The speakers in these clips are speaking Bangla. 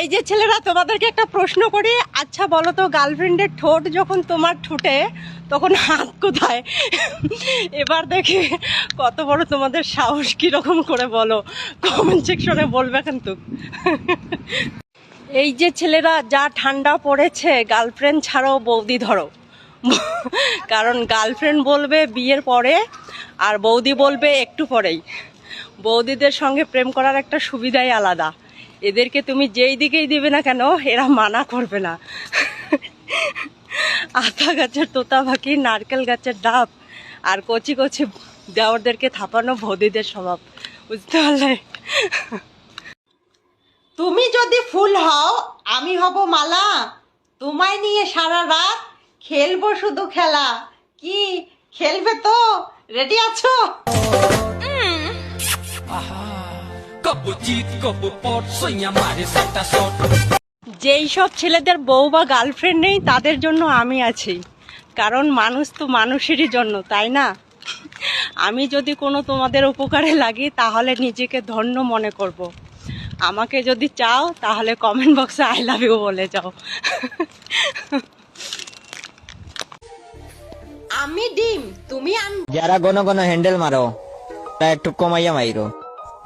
এই যে ছেলেরা, তোমাদেরকে একটা প্রশ্ন করি। আচ্ছা বলো তো, গার্লফ্রেন্ডের ঠোঁট যখন তোমার ঠোঁটে, তখন হাত কোথায়? এবার দেখি, কত বড় তোমাদের সাহস কীরকম করে বলো। কমেন্ট সেকশনে বলবে কিন্তু। এই যে ছেলেরা, যা ঠান্ডা পড়েছে, গার্লফ্রেন্ড ছাড়াও বৌদি ধরো। কারণ গার্লফ্রেন্ড বলবে বিয়ের পরে, আর বৌদি বলবে একটু পরেই। বৌদিদের সঙ্গে প্রেম করার একটা সুবিধাই আলাদা। এদেরকে তুমি যেই দিকেই দিবে না কেন, এরা মানা করবে না। আতা গাছের তোতা পাখি, নারকেল গাছের ডাব আর কচি কচি দেওয়ারদেরকে থাপানো ভদিদের স্বভাব, বুঝতে পারলে? তুমি যদি ফুল হও, আমি হব মালা। তোমায় নিয়ে সারা রাত খেলব শুধু খেলা। কি, খেলবে তো? রেডি আছো? যেই সব ছেলেদের বউ বা গার্লফ্রেন্ড নেই তাদের জন্য আমি আছি। কারণ মানুষ তো মানুষেরই জন্য তাই না? আমি যদি কোনো তোমাদের উপকারে লাগি তাহলে নিজেকে ধন্য মনে করব। আমাকে যদি চাও তাহলে কমেন্ট বক্সে আই লাভ ইউ বলে যাও। আমি ডিম তুমি আন যারা ঘন ঘন হ্যান্ডেল মারো তা একটু কমাইয়া মাইরো।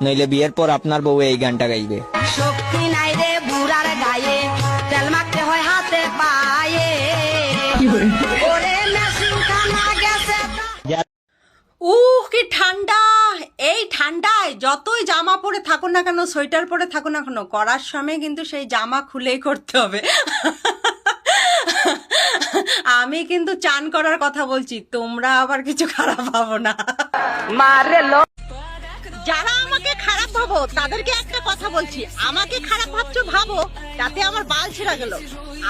নইলে বিয়ের পর আপনার বউ এই গানটা গাইবে। শক্তি নাই রে বুড়ার গায়ে তেল মাখতে হয় হাতে পায়ে। ওরে মেশিন খানা গেছে। উহ কি ঠান্ডা। এই ঠান্ডায় যতই জামা পরে থাকো না কেন সোয়েটার পরে থাকো না কেন করার সময় কিন্তু সেই জামা খুলেই করতে হবে। আমি কিন্তু চান করার কথা বলছি তোমরা আবার কিছু খারাপ ভাবো না। মারে লো যারা আমাকে খারাপ ভাবো, তাদেরকে একটা কথা বলছি। আমাকে খারাপ ভাবছ, ভাবো, তাতে আমার বাল ছেড়া গেল।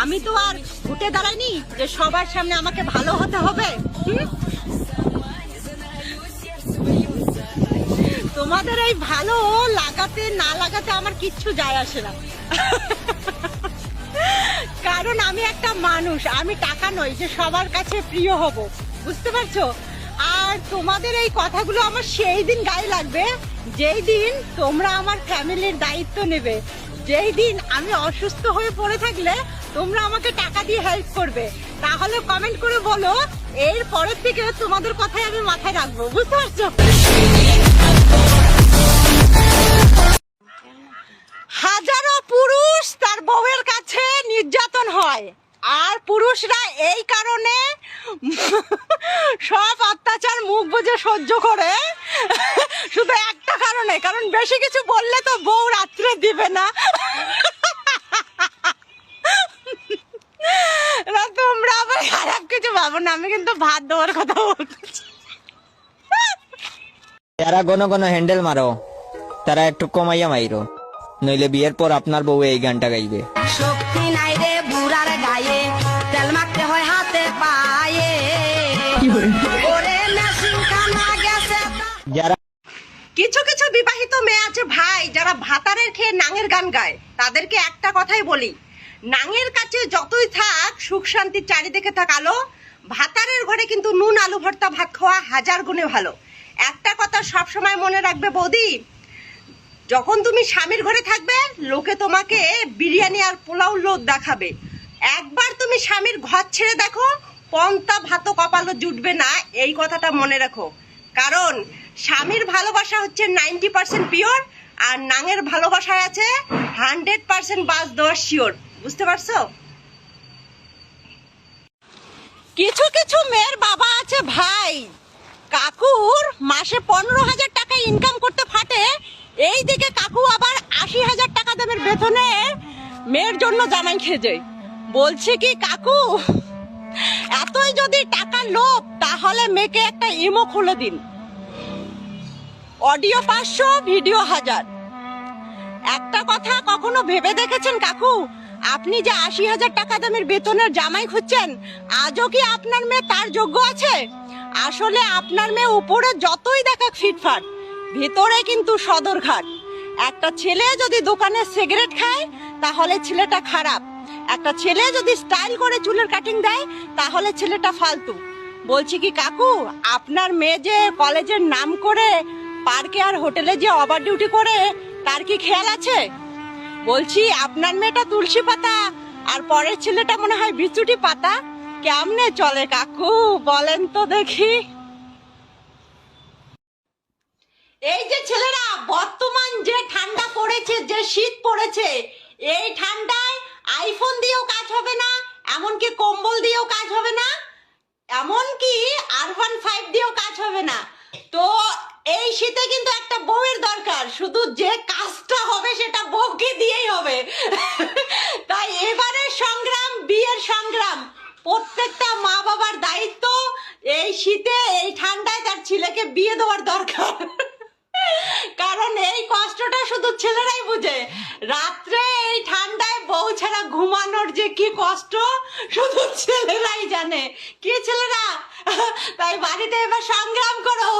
আমি তো আর ঘুটে দাঁড়াইনি যে সবার সামনে আমাকে ভালো হতে হবে। তোমাদের এই ভালো লাগাতে, না লাগাতে আমার কিচ্ছু যায় আসে না। কারণ আমি একটা মানুষ, আমি টাকা নই, যে সবার কাছে প্রিয় হব। বুঝতে পারছ? আর তোমাদের এই কথাগুলো আমার সেই দিন গায়ে লাগবে, যেই দিন তোমরা আমার ফ্যামিলির দায়িত্ব নেবে। যেই দিন আমি অসুস্থ হয়ে পড়ে থাকলে তোমরা আমাকে টাকা দিয়ে হেল্প করবে। তাহলে কমেন্ট করে বলো, এর পরের থেকে তোমাদের কথাই আমি মাথায় রাখব, বুঝতে পারছ? হাজারো পুরুষ তার বউয়ের কাছে নির্যাতন হয়। আর পুরুষরা এই কারণে সব অত্যাচার মুখ বুঝে সহ্য করে। শুধু একটা কারণে কারণ বেশি কিছু বললে তো বউ রাত্রে দিবে না। না তোমরা আবার খারাপ কিছু ভাবো না আমি কিন্তু ভাত দেওয়ার কথা বলতেছি যারা ঘন ঘন হ্যান্ডেল মারো তারা একটু কমাইয়া মাইরো নইলে বিয়ের পর আপনার বউ এই গানটা গাইবে। শক্তি নাই রে যারা কিছু কিছু বিবাহিত মেয়ে আছে ভাই যারা ভাতারের খেয়ে নাঙের গান গায়। তাদেরকে একটা কথাই বলি নাঙের কাছে যতই থাক সুখ শান্তির চারিদিকে থাক আলো ভাতারের ঘরে কিন্তু নুন আলু ভর্তা ভাত খাওয়া হাজার গুণে ভালো। একটা কথা সব সময় মনে রাখবে বৌদি যখন তুমি স্বামীর ঘরে থাকবে লোকে তোমাকে বিরিয়ানি আর পোলাও লোক দেখাবে। একবার তুমি স্বামীর ঘর ছেড়ে দেখো পন্তা ভাত কপালও জুটবে না, এই কথাটা মনে রাখো। কারণ স্বামীর ভালোবাসা হচ্ছে নাইনটি পার্সেন্ট পিওর আর নাঙের ভালোবাসায় আছে হান্ড্রেড পার্সেন্ট বাস দেওয়া শিওর। বুঝতে পারছ? কিছু কিছু মেয়ের বাবা আছে ভাই। কাকুর মাসে পনেরো হাজার টাকা ইনকাম করতে ফাটে, এই দিকে কাকু আবার আশি হাজার টাকা দামের বেতনে মেয়ের জন্য জামাই খেজে বলছে কি, কাকু এতই যদি টাকা লোভ, তাহলে মেয়েকে একটা ইমো খুলে দিন। অডিও পাঁচশো, ভিডিও হাজার। একটা কথা কখনো ভেবে দেখেছেন কাকু? আপনি যে আশি হাজার টাকা দামের বেতনের জামাই খুঁজছেন, আজও কি আপনার মেয়ে তার যোগ্য আছে? আসলে আপনার মেয়ে উপরে যতই দেখা ফিটফাট, ভেতরে কিন্তু সদরঘাট। একটা ছেলে যদি দোকানে সিগারেট খায়, তাহলে ছেলেটা খারাপ। একটা ছেলে যদি স্টাইল করে চুলের কাটিং দেয়, তাহলে ছেলেটা ফালতু। বলছি কি, কাকু, আপনার মেয়ে যে কলেজের নাম করে পার্কে আর হোটেলে যে ওভার ডিউটি করে, তার কি খেয়াল আছে? বলছি, আপনার মেয়েটা তুলসী পাতা, আর পরের ছেলেটা মনে হয় বিচুটি পাতা। কেমনে চলে কাকু, বলেন তো দেখি। এই যে ছেলেরা, বর্তমান যে ঠান্ডা পড়েছে, যে শীত পড়েছে, এই ঠান্ডায় আইফোন দিয়েও কাজ হবে না, এমনকি কম্বল দিয়েও কাজ হবে না, এমনকি আর ওয়ান ফাইভ দিয়েও কাজ হবে না। তো এই শীতে কিন্তু একটা বউয়ের দরকার, শুধু যে কাজটা হবে সেটা বউকে দিয়েই হবে। তাই এবারের সংগ্রাম, বিয়ের সংগ্রাম, প্রত্যেকটা মা বাবার দায়িত্ব, এই শীতে, এই ঠান্ডায় তার ছেলেকে বিয়ে দেওয়ার দরকার। কারণ এই কষ্টটা শুধু ছেলেরাই বুঝে। রাত্রে এই ঠান্ডায় বউ ছাড়া ঘুমানোর যে কি কষ্ট শুধু ছেলেরাই জানে। কি ছেলেরা? তাই বাড়িতে এবার সংগ্রাম করো।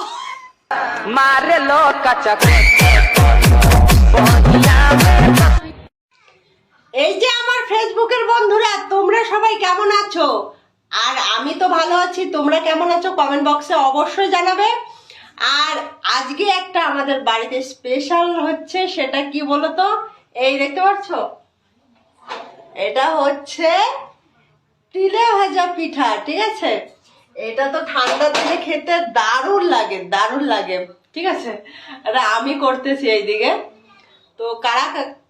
এই যে আমার ফেসবুকের বন্ধুরা তোমরা সবাই কেমন আছো? আর আমি তো ভালো আছি তোমরা কেমন আছো? কমেন্ট বক্সে অবশ্যই জানাবে। আর আজকে একটা আমাদের বাড়িতে স্পেশাল হচ্ছে, সেটা কি বলো তো এই দেখতে পাচ্ছ? এটা হচ্ছে তিলে ভাজা পিঠা, ঠিক আছে? এটা তো ঠান্ডা দিনে খেতে দারুণ লাগে দারুণ লাগে, ঠিক আছে? এটা আমি করতেছি এইদিকে। তো কারা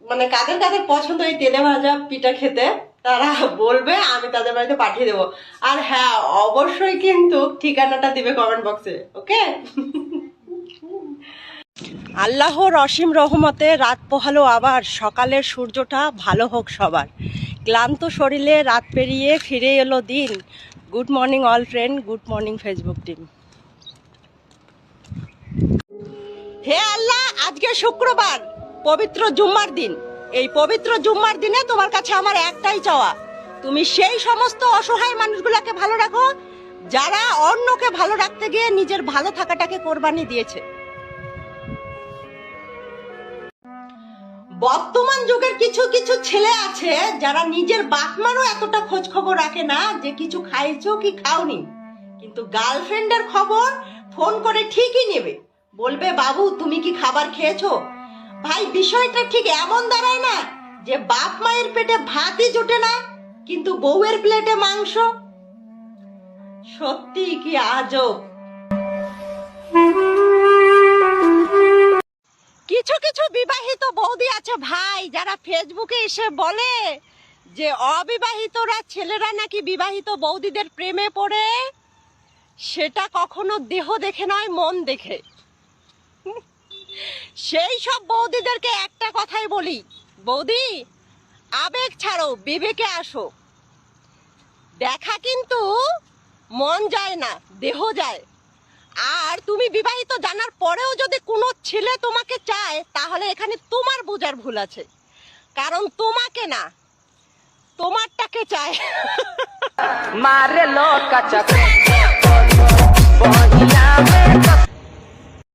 মানে কাদের কাদের পছন্দ এই তেলে ভাজা পিঠা খেতে? তারা বলবে, আমি তাদের বাড়িতে পাঠিয়ে দেবো। আর হ্যাঁ অবশ্যই কিন্তু ঠিকানাটা দিবে কমেন্ট বক্সে ওকে আল্লাহর অসীম রহমতে রাত পোহালো আবার, সকালের সূর্যটা ভালো হোক সবার। ক্লান্ত শরীরে রাত পেরিয়ে ফিরে এলো দিন। Good morning all friend good morning Facebook team হে আল্লাহ, আজকে শুক্রবার, পবিত্র জুম্মার দিন। এই পবিত্র জুম্মার দিনে তোমার কাছে আমার একটাই চাওয়া। তুমি সেই সমস্ত অসহায় মানুষগুলোকে ভালো রাখো, যারা অন্যকে ভালো রাখতে গিয়ে নিজের ভালো থাকাটাকে কোরবানি দিয়েছে। বর্তমান যুগের কিছু কিছু ছেলে আছে, যারা নিজের বাপমারও এতটা খোঁজ খবর রাখে না যে কিছু খাইছো কি খাওনি। কিন্তু গার্লফ্রেন্ডের খবর ফোন করে ঠিকই নেবে। বলবে, বাবু, তুমি কি খাবার খেয়েছো? ভাই, বিষয়টা ঠিক এমন দাঁড়ায় না যে বাপ মায়ের পেটে ভাতই জোটে না, কিন্তু বউয়ের প্লেটে মাংস। সত্যি কি আজব? কিছু কিছু বিবাহিত বৌদি আছে ভাই, যারা ফেসবুকে এসে বলে যে অবিবাহিতরা ছেলেরা নাকি বিবাহিত বৌদিদের প্রেমে পড়ে। সেটা কখনো দেহ দেখে নয়, মন দেখে। সেই সব বৌদিদেরকে একটা কথাই বলি। বৌদি আবেগ ছাড়ো বিবেকে আসো। দেখা কিন্তু মন যায় না দেহ যায়। আর তুমি বিবাহিত জানার পরেও যদি কোনো ছেলে তোমাকে চায় তাহলে এখানে তোমার বোঝার ভুল আছে। কারণ তোমাকে না তোমারটাকে চায়। মারে লোক